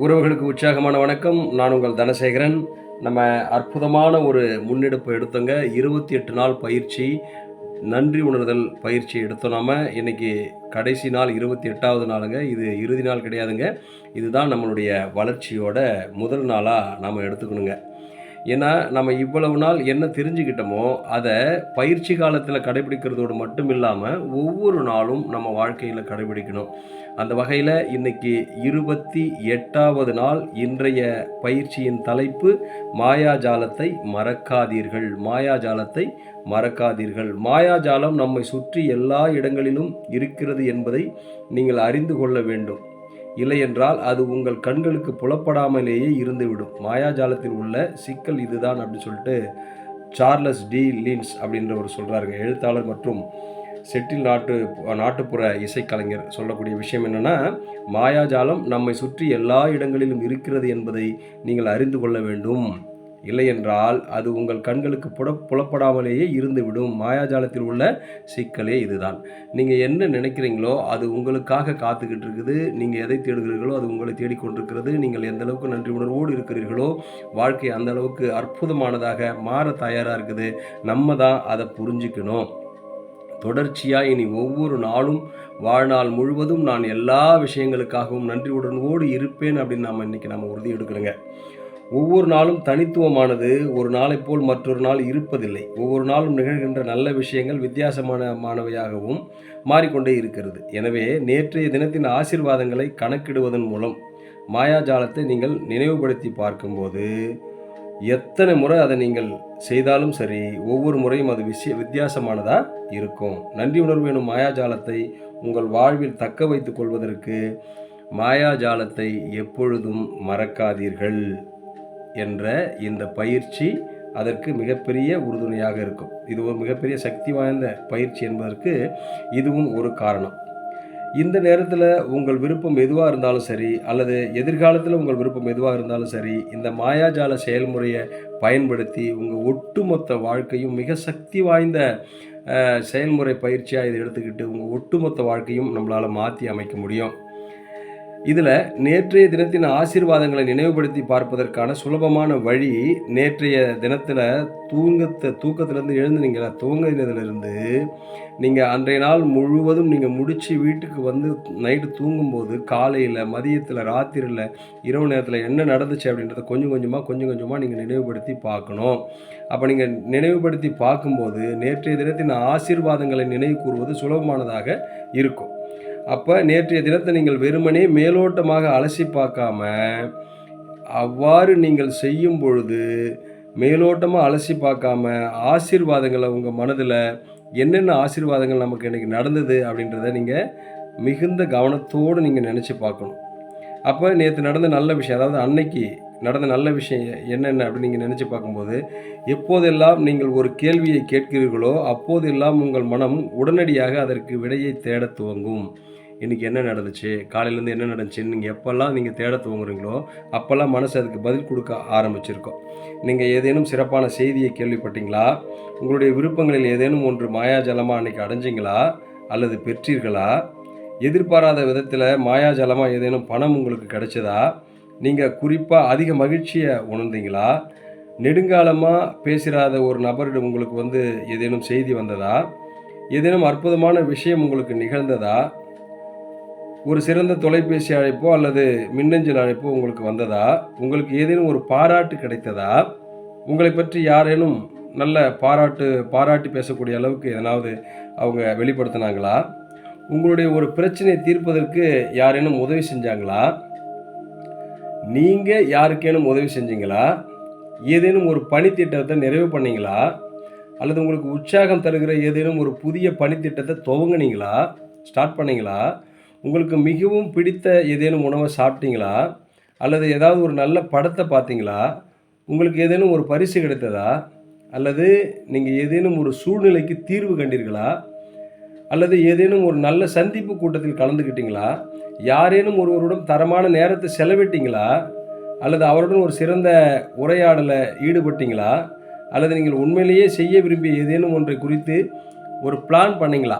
உறவுகளுக்கு உற்சாகமான வணக்கம். நான் உங்கள் தனசேகரன். நம்ம அற்புதமான ஒரு முன்னெடுப்பு எடுத்தோங்க. இருபத்தி எட்டு நாள் பயிற்சி நன்றி உணர்தல் பயிற்சி எடுத்தோம் நாம. இன்னைக்கு கடைசி நாள் இருபத்தி எட்டாவது நாளுங்க. இது இறுதி நாள் கிடையாதுங்க. இதுதான் நம்மளுடைய வளர்ச்சியோட முதல் நாளாக நாம் எடுத்துக்கணுங்க. ஏன்னா நம்ம இவ்வளவு நாள் என்ன தெரிஞ்சுக்கிட்டோமோ அதை பயிற்சி காலத்தில் கடைபிடிக்கிறதோடு மட்டும் இல்லாமல் ஒவ்வொரு நாளும் நம்ம வாழ்க்கையில் கடைபிடிக்கணும். அந்த வகையில் இன்றைக்கி இருபத்தி எட்டாவது நாள் இன்றைய பயிற்சியின் தலைப்பு மாயாஜாலத்தை மறக்காதீர்கள். மாயாஜாலத்தை மறக்காதீர்கள். மாயாஜாலம் நம்மை சுற்றி எல்லா இடங்களிலும் இருக்கிறது என்பதை நீங்கள் அறிந்து கொள்ள வேண்டும். இல்லையென்றால் அது உங்கள் கண்களுக்கு புலப்படாமலேயே இருந்துவிடும். மாயாஜாலத்தில் உள்ள சிக்கல் இதுதான் அப்படின்னு சொல்லிட்டு சார்லஸ் டி லீன்ஸ் அப்படின்றவர் சொல்கிறாருங்க எழுத்தாளர் மற்றும் செட்டில் நாட்டு நாட்டுப்புற இசைக்கலைஞர். சொல்லக்கூடிய விஷயம் என்னென்னா மாயாஜாலம் நம்மை சுற்றி எல்லா இடங்களிலும் இருக்கிறது என்பதை நீங்கள் அறிந்து கொள்ள வேண்டும். இல்லையென்றால் அது உங்கள் கண்களுக்கு புட புலப்படாமலேயே இருந்துவிடும். மாயாஜாலத்தில் உள்ள சிக்கலே இதுதான். நீங்கள் என்ன நினைக்கிறீங்களோ அது உங்களுக்காக காத்துக்கிட்டு இருக்குது நீங்கள் எதை தேடுகிறீர்களோ அது உங்களை தேடிக்கொண்டிருக்கிறது. நீங்கள் எந்த அளவுக்கு நன்றி உணர்வோடு இருக்கிறீர்களோ வாழ்க்கை அந்த அளவுக்கு அற்புதமானதாக மாற தயாராக இருக்குது. நம்ம தான் அதை புரிஞ்சுக்கணும். தொடர்ச்சியாக இனி ஒவ்வொரு நாளும் வாழ்நாள் முழுவதும் நான் எல்லா விஷயங்களுக்காகவும் நன்றி உணர்வோடு இருப்பேன் அப்படின்னு நாம் இன்றைக்கி நம்ம உறுதி எடுக்கணுங்க ஒவ்வொரு நாளும் தனித்துவமானது ஒரு நாளைப் போல் மற்றொரு நாள் இருப்பதில்லை. ஒவ்வொரு நாளும் நிகழ்கின்ற நல்ல விஷயங்கள் வித்தியாசமானமானவையாகவும் மாறிக்கொண்டே இருக்கிறது. எனவே நேற்றைய தினத்தின் ஆசிர்வாதங்களை கணக்கிடுவதன் மூலம் மாயாஜாலத்தை நீங்கள் நினைவுபடுத்தி பார்க்கும்போது எத்தனை முறை அதை நீங்கள் செய்தாலும் சரி ஒவ்வொரு முறையும் அது விஷய வித்தியாசமானதாக இருக்கும். நன்றி உணர்வு எனும் மாயாஜாலத்தை உங்கள் வாழ்வில் தக்க வைத்துக் கொள்வதற்கு மாயாஜாலத்தை எப்பொழுதும் மறக்காதீர்கள். என்ற இந்த பயிற்சி அதற்கு மிகப்பெரிய உறுதுணையாக இருக்கும். இது ஒரு மிகப்பெரிய சக்தி வாய்ந்த பயிற்சி என்பதற்கு இதுவும் ஒரு காரணம். இந்த நேரத்தில் உங்கள் விருப்பம் எதுவாக இருந்தாலும் சரி அல்லது எதிர்காலத்தில் உங்கள் விருப்பம் எதுவாக இருந்தாலும் சரி இந்த மாயாஜால செயல்முறையை பயன்படுத்தி உங்கள் ஒட்டுமொத்த வாழ்க்கையும் மிக சக்தி வாய்ந்த செயல்முறை பயிற்சியாக இதை எடுத்துக்கிட்டு உங்கள் ஒட்டுமொத்த வாழ்க்கையும் நம்மளால் மாற்றி அமைக்க முடியும். இதில் நேற்றைய தினத்தின் ஆசீர்வாதங்களை நினைவுபடுத்தி பார்ப்பதற்கான சுலபமான வழி நேற்றைய தினத்தில் தூங்கத்தை தூக்கத்திலேருந்து எழுந்துனீங்களா தூங்கினதுலேருந்து நீங்கள் அன்றைய நாள் முழுவதும் நீங்கள் முடித்து வீட்டுக்கு வந்து நைட்டு தூங்கும்போது காலையில் மதியத்தில் ராத்திரியில் இரவு நேரத்தில் என்ன நடந்துச்சு அப்படின்றத கொஞ்சம் கொஞ்சமாக கொஞ்சம் கொஞ்சமாக நீங்கள் நினைவுபடுத்தி பார்க்கணும். அப்போ நீங்கள் நினைவுபடுத்தி பார்க்கும்போது நேற்றைய தினத்தின் ஆசீர்வாதங்களை நினைவு கூறுவது சுலபமானதாக இருக்கும். அப்போ நேற்றைய தினத்தை நீங்கள் வெறுமனே மேலோட்டமாக அலசி பார்க்காம அவ்வாறு நீங்கள் செய்யும் பொழுது மேலோட்டமாக அலசி பார்க்காம ஆசீர்வாதங்களை உங்கள் மனதில் என்னென்ன ஆசீர்வாதங்கள் நமக்கு இன்றைக்கி நடந்தது அப்படின்றத நீங்கள் மிகுந்த கவனத்தோடு நீங்கள் நினச்சி பார்க்கணும். அப்போ நேற்று நடந்த நல்ல விஷயம் அதாவது அன்னைக்கு நடந்த நல்ல விஷயம் என்னென்ன அப்படின்னு நீங்கள் நினச்சி பார்க்கும்போது எப்போதெல்லாம் நீங்கள் ஒரு கேள்வியை கேட்கிறீர்களோ அப்போதெல்லாம் உங்கள் மனம் உடனடியாக அதற்கு விடையை தேட துவங்கும். இன்றைக்கி என்ன நடந்துச்சு? காலையிலேருந்து என்ன நடந்துச்சுன்னு நீங்கள் எப்போல்லாம் நீங்கள் தேட துவங்குறீங்களோ அப்போல்லாம் மனசு அதுக்கு பதில் கொடுக்க ஆரம்பிச்சிருக்கோம். நீங்கள் ஏதேனும் சிறப்பான செய்தியை கேள்விப்பட்டீங்களா? உங்களுடைய விருப்பங்களில் ஏதேனும் ஒன்று மாயாஜலமாக அன்றைக்கி அடைஞ்சிங்களா? அல்லது பெற்றீர்களா? எதிர்பாராத விதத்தில் மாயாஜலமாக ஏதேனும் பணம் உங்களுக்கு கிடைச்சதா? நீங்கள் குறிப்பாக அதிக மகிழ்ச்சியை உணர்ந்தீங்களா? நெடுங்காலமாக பேசிராத ஒரு நபரிடம் உங்களுக்கு வந்து ஏதேனும் செய்தி வந்ததா? ஏதேனும் அற்புதமான விஷயம் உங்களுக்கு நிகழ்ந்ததா? ஒரு சிறந்த தொலைபேசி அழைப்போ அல்லது மின்னஞ்சல் அழைப்போ உங்களுக்கு வந்ததா? உங்களுக்கு ஏதேனும் ஒரு பாராட்டு கிடைத்ததா? உங்களை பற்றி யாரேனும் நல்ல பாராட்டு பாராட்டி பேசக்கூடிய அளவுக்கு எதனாவது அவங்க வெளிப்படுத்தினாங்களா? உங்களுடைய ஒரு பிரச்சனையை தீர்ப்பதற்கு யாரேனும் உதவி செஞ்சாங்களா? நீங்கள் யாருக்கேனும் உதவி செஞ்சீங்களா? ஏதேனும் ஒரு பணித்திட்டத்தை நிறைவு பண்ணீங்களா? அல்லது உங்களுக்கு உற்சாகம் தருகிற ஏதேனும் ஒரு புதிய பணித்திட்டத்தை துவங்கினீங்களா? ஸ்டார்ட் பண்ணீங்களா? உங்களுக்கு மிகவும் பிடித்த ஏதேனும் உணவை சாப்பிட்டீங்களா? அல்லது ஏதாவது ஒரு நல்ல படத்தை பார்த்தீங்களா? உங்களுக்கு ஏதேனும் ஒரு பரிசு கிடைத்ததா? அல்லது நீங்கள் ஏதேனும் ஒரு சூழ்நிலைக்கு தீர்வு கண்டீர்களா? அல்லது ஏதேனும் ஒரு நல்ல சந்திப்பு கூட்டத்தில் கலந்துக்கிட்டீங்களா யாரேனும் ஒருவருடன் தரமான நேரத்தை செலவிட்டீங்களா? அல்லது அவருடன் ஒரு சிறந்த உரையாடலை ஈடுபட்டீங்களா? அல்லது நீங்கள் உண்மையிலேயே செய்ய விரும்பிய ஏதேனும் ஒன்றை குறித்து ஒரு பிளான் பண்ணீங்களா?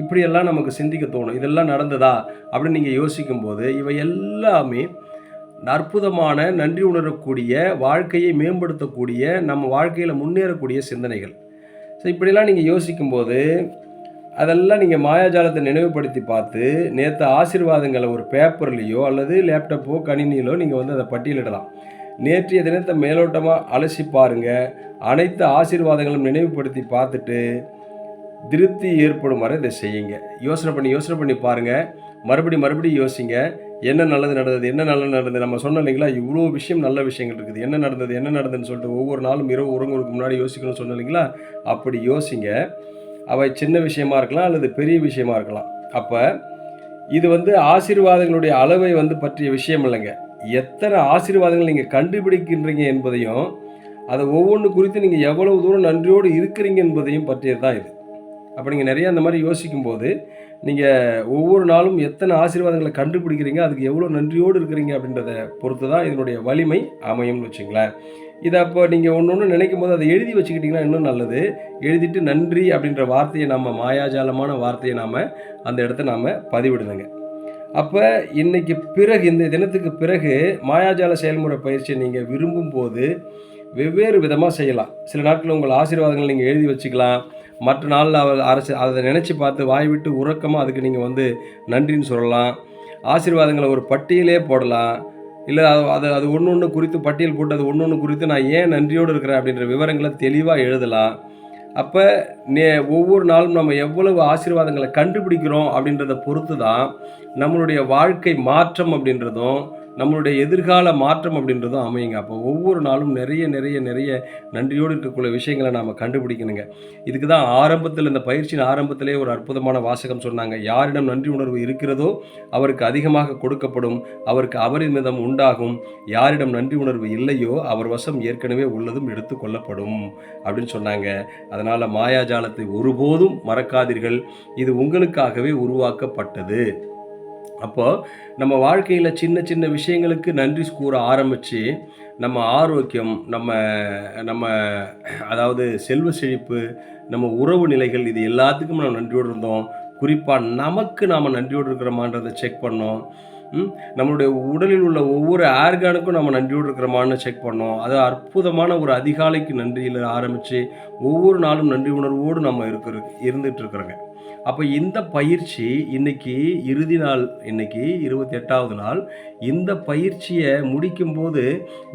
இப்படியெல்லாம் நமக்கு சிந்திக்க தோணும். இதெல்லாம் நடந்ததா? அப்படின்னு நீங்கள் யோசிக்கும்போது இவை எல்லாமே அற்புதமான நன்றி உணரக்கூடிய வாழ்க்கையை மேம்படுத்தக்கூடிய நம்ம வாழ்க்கையில் முன்னேறக்கூடிய சிந்தனைகள். ஸோ இப்படிலாம் நீங்கள் யோசிக்கும்போது அதெல்லாம் நீங்கள் மாயாஜாலத்தை நினைவுபடுத்தி பார்த்து நேற்று ஆசீர்வாதங்களை ஒரு பேப்பர்லேயோ அல்லது லேப்டாப்போ கணினியிலோ நீங்கள் வந்து அதை பட்டியலிடலாம். நேற்றைய தினத்தை மேலோட்டமாக அலசி பாருங்க. அனைத்து ஆசீர்வாதங்களும் நினைவுபடுத்தி பார்த்துட்டு திருப்தி ஏற்படும் வரை இதை செய்யுங்க. யோசனை பண்ணி யோசனை பண்ணி பாருங்கள் மறுபடி மறுபடியும் யோசிங்க. என்ன நல்லது நடந்தது என்ன நல்லது நடந்தது? நம்ம சொன்னோம் இல்லைங்களா? இவ்வளோ விஷயம் நல்ல விஷயங்கள் இருக்குது. என்ன நடந்தது என்ன நடந்ததுன்னு சொல்லிட்டு ஒவ்வொரு நாளும் இரவு உறங்குறதுக்கு முன்னாடி யோசிக்கணும்னு சொன்னோம் இல்லைங்களா? அப்படி யோசிங்க. அவை சின்ன விஷயமா இருக்கலாம் அல்லது பெரிய விஷயமா இருக்கலாம். அப்போ இது வந்து ஆசீர்வாதங்களுடைய அளவை வந்து பற்றிய விஷயம் இல்லைங்க. எத்தனை ஆசீர்வாதங்கள் நீங்கள் கண்டுபிடிக்கின்றீங்க என்பதையும் அதை ஒவ்வொன்று குறித்து நீங்கள் எவ்வளவு தூரம் நன்றியோடு இருக்கிறீங்க என்பதையும் பற்றியது தான் இது. அப்போ நீங்கள் நிறைய அந்த மாதிரி யோசிக்கும்போது நீங்கள் ஒவ்வொரு நாளும் எத்தனை ஆசீர்வாதங்களை கண்டுபிடிக்கிறீங்க அதுக்கு எவ்வளோ நன்றியோடு இருக்கிறீங்க அப்படின்றத பொறுத்து தான் இதனுடைய வலிமை அமையும்னு வச்சுங்களேன். இதை அப்போ நீங்கள் ஒன்று ஒன்று நினைக்கும் போது அதை எழுதி வச்சுக்கிட்டிங்கன்னா இன்னும் நல்லது. எழுதிட்டு நன்றி அப்படின்ற வார்த்தையை நம்ம மாயாஜாலமான வார்த்தையை நாம் அந்த இடத்த நாம் பதிவிடுதுங்க அப்போ இன்றைக்கி பிறகு இந்த தினத்துக்கு பிறகு மாயாஜால செயல்முறை பயிற்சியை நீங்கள் விரும்பும் போது வெவ்வேறு விதமாக செய்யலாம். சில நாட்கள் உங்கள் ஆசீர்வாதங்கள் நீங்கள் எழுதி வச்சுக்கலாம். மற்ற நாளில் அவர் அரசு அதை நினச்சி பார்த்து வாய் விட்டு உறக்கமாக அதுக்கு நீங்கள் வந்து நன்றின்னு சொல்லலாம். ஆசீர்வாதங்களை ஒரு பட்டியலே போடலாம். இல்லை அது அது அது ஒன்று ஒன்று குறித்து பட்டியல் போட்டு அது ஒன்று ஒன்று குறித்து நான் ஏன் நன்றியோடு இருக்கிறேன் அப்படின்ற விவரங்களை தெளிவாக எழுதலாம். அப்போ நே ஒவ்வொரு நாளும் நம்ம எவ்வளவு ஆசீர்வாதங்களை கண்டுபிடிக்கிறோம் அப்படின்றத பொறுத்து தான் நம்மளுடைய வாழ்க்கை மாற்றம் அப்படின்றதும் நம்மளுடைய எதிர்கால மாற்றம் அப்படின்றதும் அமையுங்க. அப்போ ஒவ்வொரு நாளும் நிறைய நிறைய நிறைய நன்றியோடு இருக்கக்கூடிய விஷயங்களை நாம் கண்டுபிடிக்கணுங்க. இதுக்கு தான் ஆரம்பத்தில் இந்த பயிற்சியின் ஆரம்பத்திலே ஒரு அற்புதமான வாசகம் சொன்னாங்க. யாரிடம் நன்றி உணர்வு இருக்கிறதோ அவருக்கு அதிகமாக கொடுக்கப்படும் அவருக்கு அபரிமிதம் உண்டாகும். யாரிடம் நன்றி உணர்வு இல்லையோ அவர் வசம் ஏற்கனவே உள்ளதும் எடுத்து கொள்ளப்படும் அப்படின்னு சொன்னாங்க. அதனால் மாயாஜாலத்தை ஒருபோதும் மறக்காதீர்கள். இது உங்களுக்காகவே உருவாக்கப்பட்டது. அப்போது நம்ம வாழ்க்கையில் சின்ன சின்ன விஷயங்களுக்கு நன்றி கூற ஆரம்பித்து நம்ம ஆரோக்கியம் நம்ம நம்ம அதாவது செல்வ செழிப்பு நம்ம உறவு நிலைகள் இது எல்லாத்துக்கும் நம்ம நன்றியோடு இருந்தோம். குறிப்பாக நமக்கு நாம் நன்றியோடு இருக்கிறோமான்றதை செக் பண்ணோம். நம்மளுடைய உடலில் உள்ள ஒவ்வொரு ஆர்கானுக்கும் நம்ம நன்றியோடு இருக்கிறோமான்னு செக் பண்ணோம். அது அற்புதமான ஒரு அதிகாலைக்கு நன்றியில் ஆரம்பித்து ஒவ்வொரு நாளும் நன்றி உணர்வோடு நம்ம இருக்கிற இருந்துகிட்டு இருக்கிறோங்க. அப்போ இந்த பயிற்சி இன்னைக்கு இறுதி நாள் இன்னைக்கு இருபத்தி எட்டாவது நாள். இந்த பயிற்சியை முடிக்கும்போது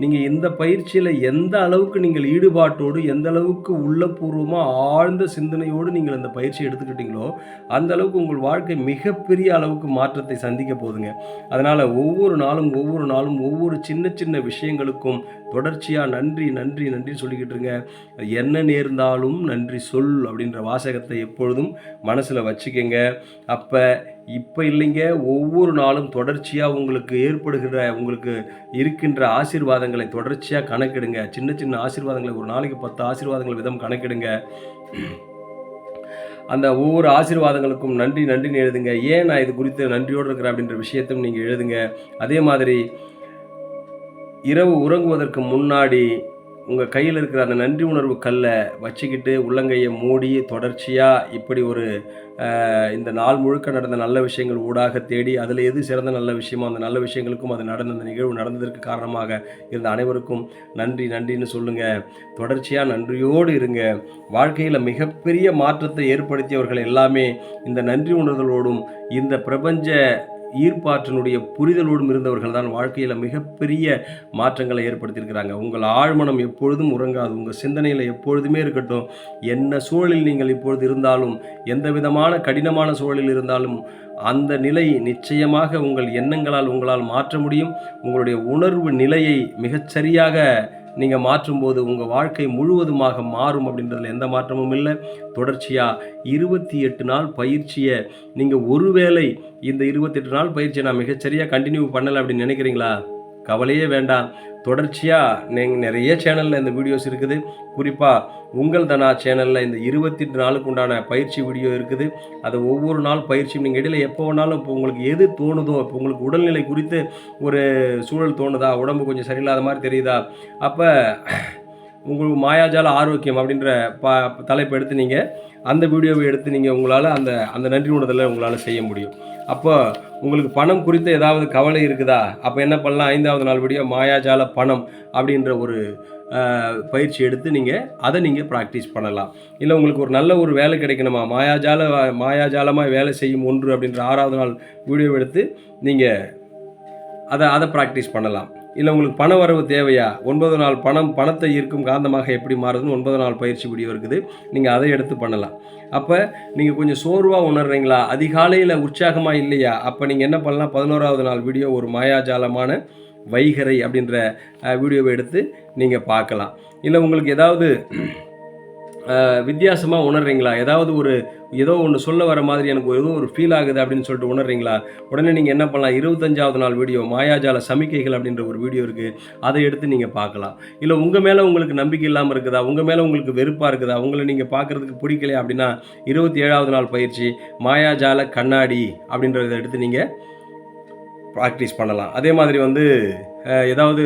நீங்கள் இந்த பயிற்சியில் எந்த அளவுக்கு நீங்கள் ஈடுபாட்டோடு எந்த அளவுக்கு உள்ளபூர்வமாக ஆழ்ந்த சிந்தனையோடு நீங்கள் அந்த பயிற்சியை எடுத்துக்கிட்டீங்களோ அந்த அளவுக்கு உங்கள் வாழ்க்கை மிகப்பெரிய அளவுக்கு மாற்றத்தை சந்திக்க போகுதுங்க. அதனால் ஒவ்வொரு நாளும் ஒவ்வொரு நாளும் ஒவ்வொரு சின்ன சின்ன விஷயங்களுக்கும் தொடர்ச்சியாக நன்றி நன்றி நன்றி சொல்லிக்கிட்டு இருங்க. என்ன நேர்ந்தாலும் நன்றி சொல் அப்படின்ற வாசகத்தை எப்பொழுதும் மனசில் வச்சுக்கோங்க. அப்போ இப்போ இல்லைங்க ஒவ்வொரு நாளும் தொடர்ச்சியாக உங்களுக்கு ஏற்படுகிற உங்களுக்கு இருக்கின்ற ஆசீர்வாதங்களை தொடர்ச்சியாக கணக்கிடுங்க. சின்ன சின்ன ஆசீர்வாதங்களை ஒரு நாளைக்கு பத்து ஆசீர்வாதங்கள் விதம் கணக்கிடுங்க. அந்த ஒவ்வொரு ஆசீர்வாதங்களுக்கும் நன்றி நன்றின்னு எழுதுங்க. ஏன் நான் இது குறித்து நன்றியோடு இருக்கிறேன் அப்படின்ற விஷயத்தையும் நீங்கள் எழுதுங்க. அதே மாதிரி இரவு உறங்குவதற்கு முன்னாடி உங்கள் கையில் இருக்கிற அந்த நன்றி உணர்வு கல்லை வச்சுக்கிட்டு உள்ளங்கையை மூடி தொடர்ச்சியாக இப்படி ஒரு இந்த நாள் முழுக்க நடந்த நல்ல விஷயங்கள் ஊடாக தேடி அதில் எது சிறந்த நல்ல விஷயமோ அந்த நல்ல விஷயங்களுக்கும் அது நடந்த அந்த நிகழ்வு நடந்ததற்கு காரணமாக இருந்த அனைவருக்கும் நன்றி நன்றின்னு சொல்லுங்கள் தொடர்ச்சியாக நன்றியோடு இருங்க. வாழ்க்கையில் மிகப்பெரிய மாற்றத்தை ஏற்படுத்தியவர்கள் எல்லாமே இந்த நன்றி உணர்தலோடும் இந்த பிரபஞ்ச ஈர்ப்பாற்றினுடைய புரிதலோடும் இருந்தவர்கள் தான் வாழ்க்கையில் மிகப்பெரிய மாற்றங்களை ஏற்படுத்தியிருக்கிறாங்க. உங்கள் ஆழ்மனம் எப்பொழுதும் உறங்காது. உங்கள் சிந்தனையில் எப்பொழுதுமே இருக்கட்டும். என்ன சூழலில் நீங்கள் இப்பொழுது இருந்தாலும் எந்த விதமான கடினமான சூழலில் இருந்தாலும் அந்த நிலை நிச்சயமாக உங்கள் எண்ணங்களால் உங்களால் மாற்ற முடியும். உங்களுடைய உணர்வு நிலையை மிகச்சரியாக நீங்கள் மாற்றும்போது உங்கள் வாழ்க்கை முழுவதுமாக மாறும் அப்படின்றதுல எந்த மாற்றமும் இல்லை. தொடர்ச்சியாக இருபத்தி எட்டு நாள் பயிற்சியை நீங்கள் ஒருவேளை இந்த இருபத்தெட்டு நாள் பயிற்சியை நான் மிகச்சரியாக கண்டினியூ பண்ணலை அப்படின்னு நினைக்கிறீங்களா? கவலையே வேண்டாம். தொடர்ச்சியாக நீங்கள் நிறைய சேனலில் இந்த வீடியோஸ் இருக்குது. குறிப்பாக உங்கள் தனா சேனலில் இந்த இருபத்தி நாளுக்கு உண்டான பயிற்சி வீடியோ இருக்குது. அது ஒவ்வொரு நாள் பயிற்சியும் நீங்கள் இடையில எப்போ வேணாலும் இப்போ உங்களுக்கு எது தோணுதோ இப்போ உங்களுக்கு உடல்நிலை குறித்து ஒரு சூழல் தோணுதா உடம்பு கொஞ்சம் சரியில்லாத மாதிரி தெரியுதா? அப்போ உங்களுக்கு மாயாஜால ஆரோக்கியம் அப்படின்ற ப தலைப்பு எடுத்து நீங்கள் அந்த வீடியோவை எடுத்து நீங்கள் உங்களால் அந்த அந்த நன்றி உணர்தலை உங்களால் செய்ய முடியும். அப்போ உங்களுக்கு பணம் குறித்த ஏதாவது கவலை இருக்குதா? அப்போ என்ன பண்ணலாம்? ஐந்தாவது நாள் வீடியோ மாயாஜால பணம் அப்படின்ற ஒரு பயிற்சி எடுத்து நீங்கள் அதை நீங்கள் ப்ராக்டிஸ் பண்ணலாம். இல்லை உங்களுக்கு ஒரு நல்ல ஒரு வேலை கிடைக்கணுமா? மாயாஜால மாயாஜாலமாக வேலை செய்யும் ஒன்று அப்படின்ற ஆறாவது நாள் வீடியோ எடுத்து நீங்கள் அதை அதை ப்ராக்டிஸ் பண்ணலாம். இல்லை உங்களுக்கு பண வரவு தேவையா? ஒன்பது நாள் பணம் பணத்தை ஈர்க்கும் காந்தமாக எப்படி மாறுதுன்னு ஒன்பது நாள் பயிற்சி வீடியோ இருக்குது. நீங்கள் அதை எடுத்து பண்ணலாம். அப்போ நீங்கள் கொஞ்சம் சோர்வாக உணர்றீங்களா? அதிகாலையில் உற்சாகமாக இல்லையா? அப்போ நீங்கள் என்ன பண்ணலாம்? பதினோராவது நாள் வீடியோ ஒரு மாயாஜாலமான வைகரை அப்படின்ற வீடியோவை எடுத்து நீங்கள் பார்க்கலாம். இல்லை உங்களுக்கு ஏதாவது வித்தியாசமாக உணர்றீங்களா? ஏதாவது ஒரு ஏதோ ஒன்று சொல்ல வர மாதிரி எனக்கு ஏதோ ஒரு ஃபீல் ஆகுது அப்படின்னு சொல்லிட்டு உணர்றீங்களா? உடனே நீங்கள் என்ன பண்ணலாம்? இருபத்தஞ்சாவது நாள் வீடியோ மாயாஜால சமிக்கைகள் அப்படின்ற ஒரு வீடியோ இருக்குது அதை எடுத்து நீங்கள் பார்க்கலாம். இல்லை உங்கள் மேலே உங்களுக்கு நம்பிக்கை இல்லாமல் இருக்குதா? உங்கள் மேலே உங்களுக்கு வெறுப்பாக இருக்குதா? உங்களை நீங்கள் பார்க்குறதுக்கு பிடிக்கலையா அப்படின்னா இருபத்தி ஏழாவது நாள் பயிற்சி மாயாஜால கண்ணாடி அப்படின்றத எடுத்து நீங்கள் ப்ராக்டிஸ் பண்ணலாம். அதே மாதிரி வந்து ஏதாவது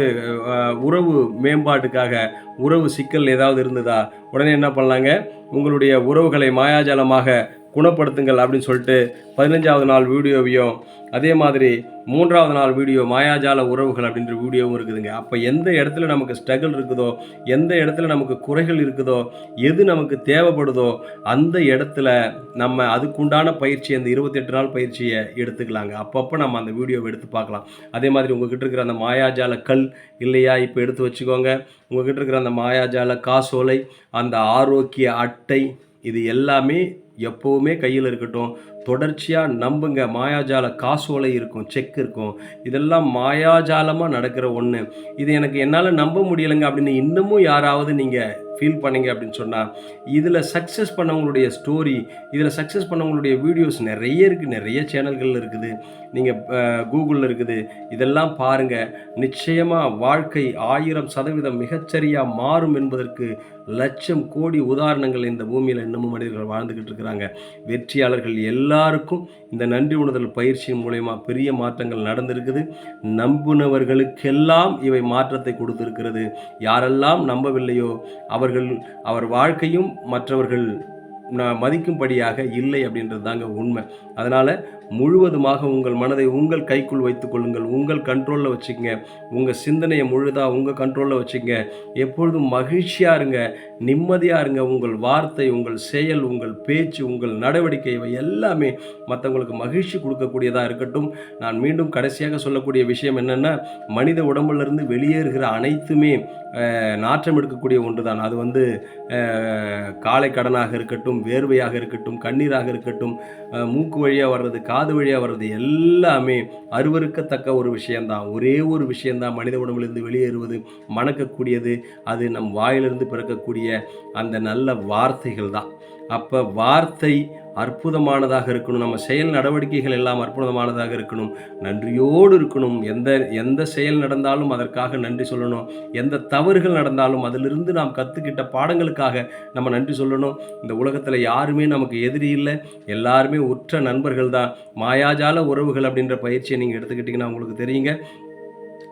உறவு மேம்பாட்டுக்காக உறவு சிக்கல் ஏதாவது இருந்ததா உடனே என்ன பண்ணலாங்க? உங்களுடைய உறவுகளை மாயாஜாலமாக குணப்படுத்துங்கள் அப்படின்னு சொல்லிட்டு பதினஞ்சாவது நாள் வீடியோவையும் அதே மாதிரி மூன்றாவது நாள் வீடியோ மாயாஜால உறவுகள் அப்படின்ற வீடியோவும் இருக்குதுங்க. அப்போ எந்த இடத்துல நமக்கு ஸ்ட்ரகிள் இருக்குதோ எந்த இடத்துல நமக்கு குறைகள் இருக்குதோ எது நமக்கு தேவைப்படுதோ அந்த இடத்துல நம்ம அதுக்குண்டான பயிற்சி அந்த இருபத்தெட்டு நாள் பயிற்சியை எடுத்துக்கலாங்க. அப்பப்போ நம்ம அந்த வீடியோவை எடுத்து பார்க்கலாம். அதே மாதிரி உங்ககிட்ட இருக்கிற அந்த மாயாஜால கல் இல்லையா இப்போ எடுத்து வச்சுக்கோங்க. உங்ககிட்ட இருக்கிற அந்த மாயாஜால காசோலை அந்த ஆரோக்கிய அட்டை இது எல்லாமே எப்போவுமே கையில் இருக்கட்டும். தொடர்ச்சியாக நம்புங்க. மாயாஜால காசோலை இருக்கும் செக் இருக்கும். இதெல்லாம் மாயாஜாலமாக நடக்கிற ஒன்று இது எனக்கு என்னால் நம்ப முடியலைங்க அப்படின்னு இன்னமும் யாராவது நீங்கள் ஃபீல் பண்ணீங்க அப்படின்னு சொன்னால் இதில் சக்ஸஸ் பண்ணவங்களுடைய ஸ்டோரி இதில் சக்ஸஸ் பண்ணவங்களுடைய வீடியோஸ் நிறைய இருக்குது நிறைய சேனல்கள் இருக்குது. நீங்கள் கூகுளில் இருக்குது. இதெல்லாம் பாருங்கள் நிச்சயமாக வாழ்க்கை ஆயிரம் சதவீதம் மிகச்சரியாக மாறும் என்பதற்கு லட்சம் கோடி உதாரணங்கள் இந்த பூமியில் இன்னமும் மனிதர்கள் வாழ்ந்துக்கிட்டு இருக்கிறாங்க. வெற்றியாளர்கள் எல்லாருக்கும் இந்த நன்றி உணர்தல் பயிற்சியின் மூலயமா பெரிய மாற்றங்கள் நடந்திருக்குது. நம்புனவர்களுக்கெல்லாம் இவை மாற்றத்தை கொடுத்திருக்கிறது. யாரெல்லாம் நம்பவில்லையோ அவர்கள் அவர் வாழ்க்கையும் மற்றவர்கள் மதிக்கும்படியாக இல்லை அப்படின்றது தாங்க உண்மை. அதனால் முழுவதுமாக உங்கள் மனதை உங்கள் கைக்குள் வைத்துக் கொள்ளுங்கள். உங்கள் கண்ட்ரோலில் வச்சுக்கங்க. உங்கள் சிந்தனையை முழுதாக உங்கள் கண்ட்ரோலில் வச்சுக்கங்க. எப்பொழுதும் மகிழ்ச்சியாக இருங்க. நிம்மதியாக இருங்க. உங்கள் வார்த்தை உங்கள் செயல் உங்கள் பேச்சு உங்கள் நடவடிக்கை இவை எல்லாமே மற்றவங்களுக்கு மகிழ்ச்சி கொடுக்கக்கூடியதாக இருக்கட்டும். நான் மீண்டும் கடைசியாக சொல்லக்கூடிய விஷயம் என்னென்னா மனித உடம்புலேருந்து வெளியேறுகிற அனைத்துமே நாற்றம் எடுக்கக்கூடிய ஒன்று தான் அது வந்து காலை கடனாக இருக்கட்டும் வேர்வையாக இருக்கட்டும் கண்ணீராக இருக்கட்டும் மூக்கு வழியாக வர்றது காது வழியாக வர்றது எல்லாமே அருவருக்கத்தக்க ஒரு விஷயந்தான். ஒரே ஒரு விஷயந்தான். மனித உடம்புலேருந்து வெளியேறுவது மணக்கக்கூடியது அது நம் வாயிலிருந்து பிறக்கக்கூடிய அந்த நல்ல வார்த்தைகள் தான் அப்போ வார்த்தை அற்புதமானதாக இருக்கணும். நம்ம செயல் நடவடிக்கைகள் எல்லாம் அற்புதமானதாக இருக்கணும். நன்றியோடு இருக்கணும். எந்த எந்த செயல் நடந்தாலும் அதற்காக நன்றி சொல்லணும். எந்த தவறுகள் நடந்தாலும் அதிலிருந்து நாம் கற்றுக்கிட்ட பாடங்களுக்காக நம்ம நன்றி சொல்லணும். இந்த உலகத்தில் யாருமே நமக்கு எதிரி இல்லை. எல்லாருமே உற்ற நண்பர்கள் தான். மாயாஜால உறவுகள் அப்படின்ற பயிற்சியை நீங்கள் எடுத்துக்கிட்டிங்கன்னா உங்களுக்கு தெரியுங்க.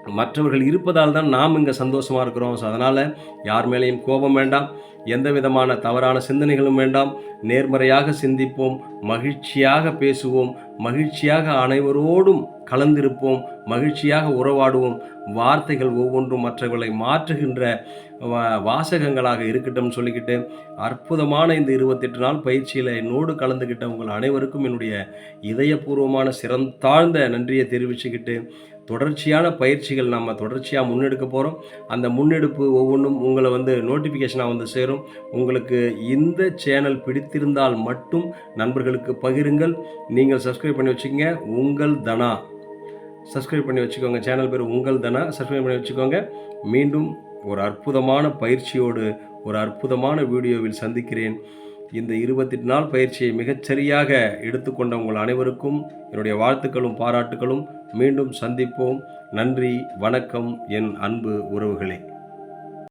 மற்றவர்கள் இருப்பதால் தான் நாம் இங்கே சந்தோஷமாக இருக்கிறோம். ஸோ அதனால் யார் மேலேயும் கோபம் வேண்டாம். எந்த விதமான தவறான சிந்தனைகளும் வேண்டாம். நேர்மறையாக சிந்திப்போம். மகிழ்ச்சியாக பேசுவோம். மகிழ்ச்சியாக அனைவரோடும் கலந்திருப்போம். மகிழ்ச்சியாக உறவாடுவோம். வார்த்தைகள் ஒவ்வொன்றும் மற்றவர்களை மாற்றுகின்ற வா- வாசகங்களாக இருக்கட்டும் சொல்லிக்கிட்டு அற்புதமான இந்த இருபத்தெட்டு நாள் பயிற்சியில் என்னோடு கலந்துக்கிட்ட உங்கள் அனைவருக்கும் என்னுடைய இதயபூர்வமான சிறந்தாழ்ந்த நன்றியை தெரிவிச்சுக்கிட்டு தொடர்ச்சியான பயிற்சிகள் நம்ம தொடர்ச்சியாக முன்னெடுக்க போகிறோம் அந்த முன்னெடுப்பு ஒவ்வொன்றும் உங்களை வந்து நோட்டிஃபிகேஷனாக வந்து சேரும். உங்களுக்கு இந்த சேனல் பிடித்திருந்தால் மட்டும் நண்பர்களுக்கு பகிருங்கள். நீங்கள் சப்ஸ்கிரைப் பண்ணி வச்சுக்கோங்க. உங்கள் தனா. சப்ஸ்கிரைப் பண்ணி வச்சுக்கோங்க. சேனல் பேர் உங்கள் தனா. சப்ஸ்கிரைப் பண்ணி வச்சுக்கோங்க. மீண்டும் ஒரு அற்புதமான பயிற்சியோடு ஒரு அற்புதமான வீடியோவில் சந்திக்கிறேன். இந்த இருபத்தெட்டு நாள் பயிற்சியை மிகச்சரியாக எடுத்துக்கொண்ட உங்கள் அனைவருக்கும் என்னுடைய வாழ்த்துக்களும் பாராட்டுகளும். மீண்டும் சந்திப்போம். நன்றி வணக்கம் என் அன்பு உறவுகளே.